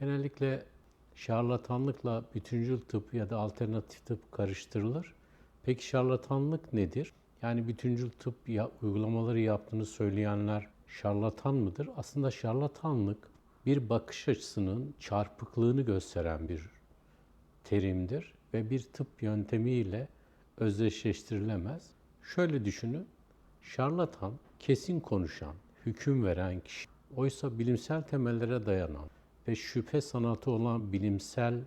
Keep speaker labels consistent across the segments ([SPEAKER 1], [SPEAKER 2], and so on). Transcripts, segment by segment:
[SPEAKER 1] Genellikle şarlatanlıkla bütüncül tıp ya da alternatif tıp karıştırılır. Peki şarlatanlık nedir? Yani bütüncül tıp ya, uygulamaları yaptığını söyleyenler şarlatan mıdır? Aslında şarlatanlık bir bakış açısının çarpıklığını gösteren bir terimdir ve bir tıp yöntemiyle özdeşleştirilemez. Şöyle düşünün, şarlatan kesin konuşan, hüküm veren kişi. Oysa bilimsel temellere dayanan ve şüphe sanatı olan bilimsel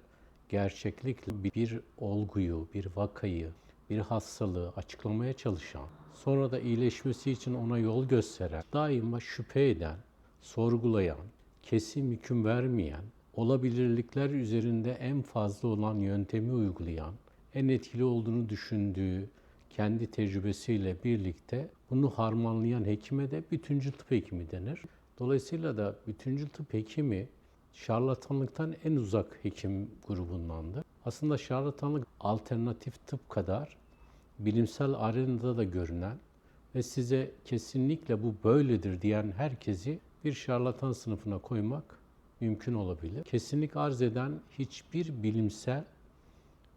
[SPEAKER 1] gerçeklikle bir olguyu, bir vakayı, bir hastalığı açıklamaya çalışan, sonra da iyileşmesi için ona yol gösteren, daima şüphe eden, sorgulayan, kesin hüküm vermeyen, olabilirlikler üzerinde en fazla olan yöntemi uygulayan, en etkili olduğunu düşündüğü kendi tecrübesiyle birlikte bunu harmanlayan hekime de bütüncül tıp hekimi denir. Dolayısıyla da bütüncül tıp hekimi şarlatanlıktan en uzak hekim grubundandır. Aslında şarlatanlık alternatif tıp kadar bilimsel arenada da görünen ve size kesinlikle bu böyledir diyen herkesi bir şarlatan sınıfına koymak mümkün olabilir. Kesinlik arz eden hiçbir bilimsel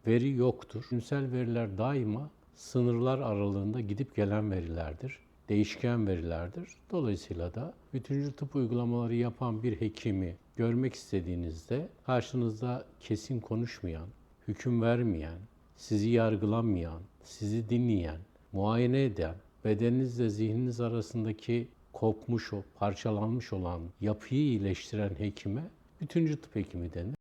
[SPEAKER 1] veri yoktur. Bilimsel veriler daima sınırlar aralığında gidip gelen verilerdir. Değişken verilerdir. Dolayısıyla da bütüncül tıp uygulamaları yapan bir hekimi görmek istediğinizde karşınızda kesin konuşmayan, hüküm vermeyen, sizi yargılanmayan, sizi dinleyen, muayene eden, bedeninizle zihniniz arasındaki kopmuş, parçalanmış olan yapıyı iyileştiren hekime bütüncül tıp hekimi denir.